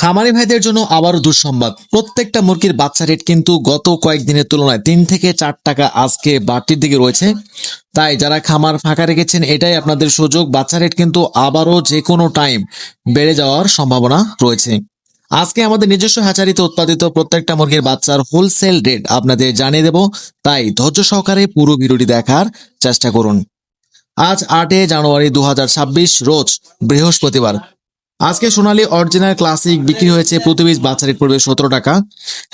খামারি ভাইদের জন্য আবারও দুঃসংবাদ। প্রত্যেকটা মুরগির বাচ্চা রেট কিন্তু গত কয়েকদিনের তুলনায় তিন থেকে চার টাকা আজকে বাড়তির দিকে রয়েছে। তাই যারা খামার ফাঁকা রেখেছেন, এটাই আপনাদের সুযোগ। বাচ্চা রেট কিন্তু আবারও যে কোনো টাইম বেড়ে যাওয়ার সম্ভাবনা রয়েছে। আজকে আমাদের নিজস্ব হ্যাচারিতে উৎপাদিত প্রত্যেকটা মুরগির বাচ্চার হোলসেল রেট আপনাদের জানিয়ে দেব। তাই ধৈর্য সহকারে পুরো ভিডিওটি দেখার চেষ্টা করুন। আজ আটই জানুয়ারি দু হাজার ছাব্বিশ, রোজ বৃহস্পতিবার। আজকে সোনালী অরিজিনাল ক্লাসিক বিক্রি হয়েছে প্রতি পিস পড়বে সতেরো টাকা।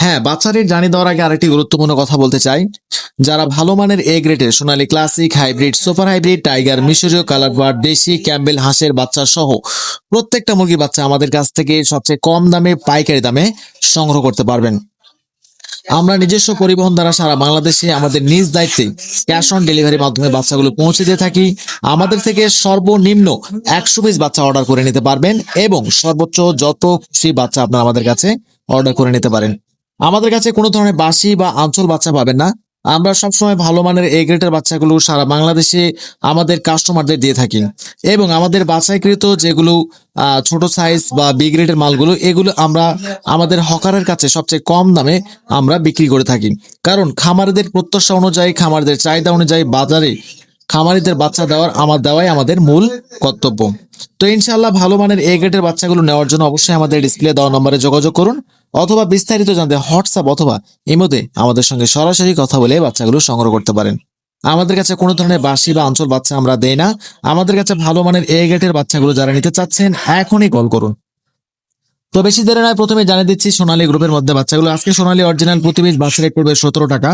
হ্যাঁ বাচ্চা জানিয়ে দেওয়ার আগে আরেকটি গুরুত্বপূর্ণ কথা বলতে চাই। যারা ভালো মানের এ গ্রেডের Sonali classic hybrid super hybrid tiger মিশরীয় কালার বার্ড দেশি ক্যাম্বেল, হাঁসের বাচ্চা সহ প্রত্যেকটা মুরগির বাচ্চা আমাদের কাছ থেকে সবচেয়ে কম দামে, পাইকারি দামে সংগ্রহ করতে পারবেন। আমরা নিজস্ব পরিবহন দ্বারা সারা বাংলাদেশে আমাদের নিজ দায়িত্বে ক্যাশ অন ডেলিভারির মাধ্যমে বাচ্চাগুলো পৌঁছে দিয়ে থাকি। আমাদের থেকে সর্বনিম্ন একশো পিস বাচ্চা অর্ডার করে নিতে পারবেন এবং সর্বোচ্চ যত খুশি বাচ্চা আপনারা আমাদের কাছে অর্ডার করে নিতে পারেন। আমাদের কাছে কোনো ধরনের বাসি বা আঞ্চল বাচ্চা পাবেন না। আমরা সবসময় ভালো মানের এ গ্রেডের বাচ্চাগুলো সারা বাংলাদেশে আমাদের কাস্টমারদের দিয়ে থাকি। এবং আমাদের বাছাইকৃত যেগুলো ছোট সাইজ বা বি গ্রেডের মালগুলো, এগুলো আমরা আমাদের হকারের কাছে সবচেয়ে কম দামে আমরা বিক্রি করে থাকি। কারণ খামারিদের প্রত্যাশা অনুযায়ী, খামারিদের চাহিদা অনুযায়ী বাজারে খামারিদের বাচ্চা দেওয়ার আমার দেওয়াই আমাদের মূল কর্তব্য। তো ইনশাআল্লাহ ভালো মানের এ গ্রেডের বাচ্চাগুলো নেওয়ার জন্য অবশ্যই আমাদের ডিসপ্লে দেওয়া নম্বরে যোগাযোগ করুন। অথবা বিস্তারিত জানতে হোয়াটসঅ্যাপ অথবা ইমোতে আমাদের সঙ্গে সরাসরি কথা বলে বাচ্চাগুলো সংগ্রহ করতে পারেন। আমাদের কাছে কোনো ধরনের বাসি বা অঞ্চল বাচ্চা আমরা দেই না। আমাদের কাছে ভালো মানের এ গেটের বাচ্চাগুলো যারা নিতে চাচ্ছেন, এখনই কল করুন। তো বেশি দেরি নয়, প্রথমে জানিয়ে দিচ্ছি সোনালী গ্রুপের মধ্যে বাচ্চাগুলো। আজকে সোনালী অরিজিনাল প্রতি পিস বাচ্চা রেট পড়বে সতেরো টাকা।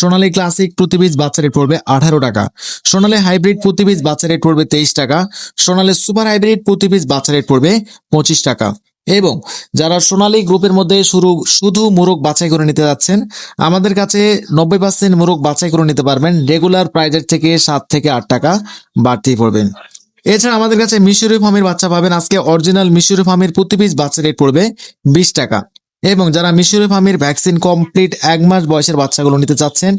সোনালী ক্লাসিক প্রতি পিস বাচ্চা রেট পড়বে আঠারো টাকা। সোনালী হাইব্রিড প্রতি পিস বাচ্চা রেট পড়বে তেইশ টাকা। সোনালী সুপার হাইব্রিড প্রতি পিস বাচ্চা রেট পড়বে পঁচিশ টাকা। এবং যারা সোনালী গ্রুপের মধ্যে শুরু, শুধু মোরগ বাছাই করে নিতে যাচ্ছেন, আমাদের কাছে নব্বই পার্সেন্ট মোরগ বাছাই করে নিতে পারবেন। রেগুলার প্রাইজের থেকে সাত থেকে আট টাকা বাড়তেই পড়বেন। এছাড়া আমাদের কাছে মিশরি ফার্মের বাচ্চা পাবেন। আজকে অরিজিনাল মিশরি ফার্মের প্রতি পিস বাচ্চা রেট পড়বে বিশ টাকা। এবং যারা মিশরি ফার্মের ভ্যাকসিন কমপ্লিট এক মাস বয়সের বাচ্চাগুলো নিতে চাচ্ছেন,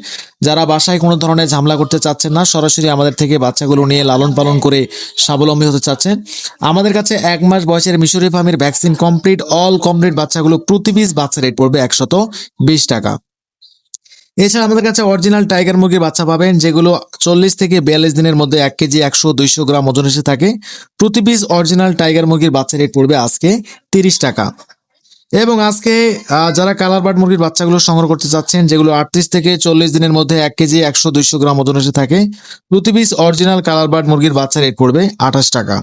যারা বাসায় কোনো ধরনের ঝামেলা করতে চাচ্ছেন না, সরাসরি আমাদের থেকে বাচ্চাগুলো নিয়ে লালন পালন করে স্বাবলম্বী হতে চাচ্ছেন। আমাদের কাছে এক মাস বয়সের মিশরি ফার্মের ভ্যাকসিন কমপ্লিট, অল কমপ্লিট বাচ্চাগুলো প্রতি পিস বাচ্চা রেট পড়বে একশত বিশ টাকা। এছাড়া আমাদের কাছে অরিজিনাল টাইগার মুরগির বাচ্চা পাবেন, যেগুলো চল্লিশ থেকে বিয়াল্লিশ দিনের মধ্যে এক কেজি একশো দুইশো গ্রাম ওজন এসে থাকে। প্রতি পিস অরিজিনাল টাইগার মুরগির বাচ্চা রেট পড়বে আজকে তিরিশ টাকা। এবং আজকে যারা কালার বার্ড মুরগির বাচ্চাগুলো সংগ্রহ করতে চাচ্ছেন, যেগুলো আটত্রিশ থেকে চল্লিশ দিনের মধ্যে এক কেজি একশো দুইশো গ্রাম ওজন এসে থাকে, প্রতি পিস অরিজিনাল কালার বার্ড মুরগির বাচ্চা রেট পড়বে আঠাশ টাকা।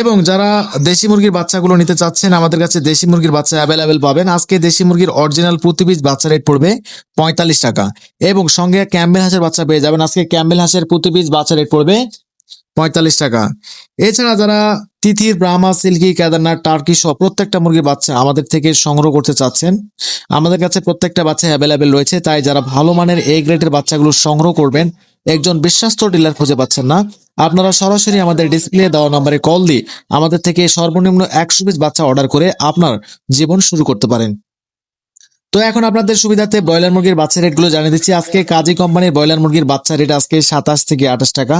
এবং যারা দেশি মুরগির বাচ্চাগুলো নিতে চাচ্ছেন, আমাদের কাছে দেশি মুরগির বাচ্চা অ্যাভেলেবেল পাবেন। আজকে দেশি মুরগির অরিজিনাল প্রতি পিস বাচ্চা রেট পড়বে পঁয়তাল্লিশ টাকা। এবং সঙ্গে ক্যাম্বেল হাঁসের বাচ্চা পেয়ে যাবেন। আজকে ক্যাম্বেল হাঁসের প্রতি পিস বাচ্চা রেট পড়বে পঁয়তাল্লিশ টাকা। এছাড়া যারা তিথির ব্রাহ্মা, সিল্কি, কেদারনাথ, টার্কি সহ প্রত্যেকটা মুরগির বাচ্চা আমাদের থেকে সংগ্রহ করতে চাচ্ছেন। আমাদের কাছে প্রত্যেকটা বাচ্চা অ্যাভেলেবেল রয়েছে, তাই যারা ভালো মানের এ গ্রেডের বাচ্চাগুলো সংগ্রহ করবেন, একজন বিশ্বস্ত ডিলার খুঁজে পাচ্ছেন না। আপনারা সরাসরি আমাদের ডিসপ্লে দেওয়া নম্বরে কল দিয়ে আমাদের থেকে সর্বনিম্ন একশো পিস বাচ্চা অর্ডার করে আপনার জীবন শুরু করতে পারেন। তো এখন আপনাদের সুবিধাতে ব্রয়লার মুরগির বাচ্চা রেটগুলো জানিয়ে দিচ্ছি। আজকে কাজী কোম্পানির ব্রয়লার মুরগির বাচ্চা রেট আজকে সাতাশ থেকে আঠাশ টাকা।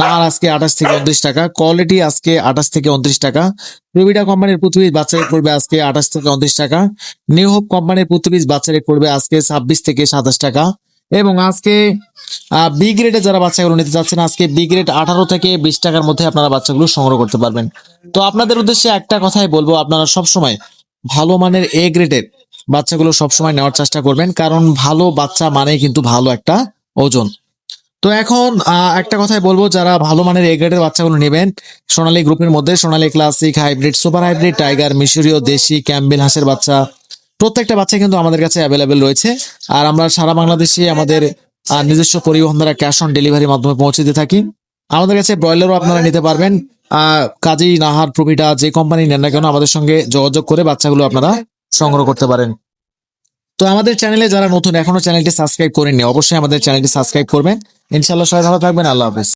নার আজকে আঠাশ থেকে উনত্রিশ টাকা। কোয়ালিটি আজকে আঠাশ থেকে উনত্রিশ টাকা। রুবিডা কোম্পানির পিস বাচ্চা রেট পড়বে আজকে আঠাশ থেকে উনত্রিশ টাকা। নিউ হোপ কোম্পানির প্রতি বাচ্চা রেট পড়বে আজকে ছাব্বিশ থেকে সাতাশ টাকা। এবং আজকে বি গ্রেডে যারা বাচ্চাগুলো নিতে চাচ্ছেন, আজকে বি গ্রেড আঠারো থেকে বিশ টাকার মধ্যে আপনারা বাচ্চাগুলো সংগ্রহ করতে পারবেন। তো আপনাদের উদ্দেশ্যে একটা কথাই বলব আপনারা সবসময় ভালো মানের এ গ্রেডের বাচ্চাগুলো সবসময় নেওয়ার চেষ্টা করবেন, কারণ ভালো বাচ্চা মানে কিন্তু ভালো একটা ওজন। তো এখন একটা কথাই বলব, যারা ভালো মানের এ গ্রেডের বাচ্চাগুলো নেবেন, সোনালী গ্রুপের মধ্যে Sonali classic hybrid super hybrid tiger মিশরীয়, দেশি, ক্যাম্বেল হাঁসের বাচ্চা, প্রত্যেকটা বাচ্চা কিন্তু আমাদের কাছে অ্যাভেলেবেল রয়েছে। আর আমরা সারা বাংলাদেশে আমাদের নিজস্ব পরিবহন দ্বারা ক্যাশ অন ডেলিভারির মাধ্যমে পৌঁছে দিয়ে থাকি। আমাদের কাছে ব্রয়লারও আপনারা নিতে পারবেন। কাজী নাহার প্রভিটা যে কোম্পানি নেন না কেন, আমাদের সঙ্গে যোগাযোগ করে বাচ্চাগুলো আপনারা সংগ্রহ করতে পারেন। তো আমাদের চ্যানেলে যারা নতুন এখনও চ্যানেলটি সাবস্ক্রাইব করেননি অবশ্যই আমাদের চ্যানেলটি সাবস্ক্রাইব করবেন। ইনশাল্লাহ সবাই ভালো থাকবেন আল্লাহ হাফেজ।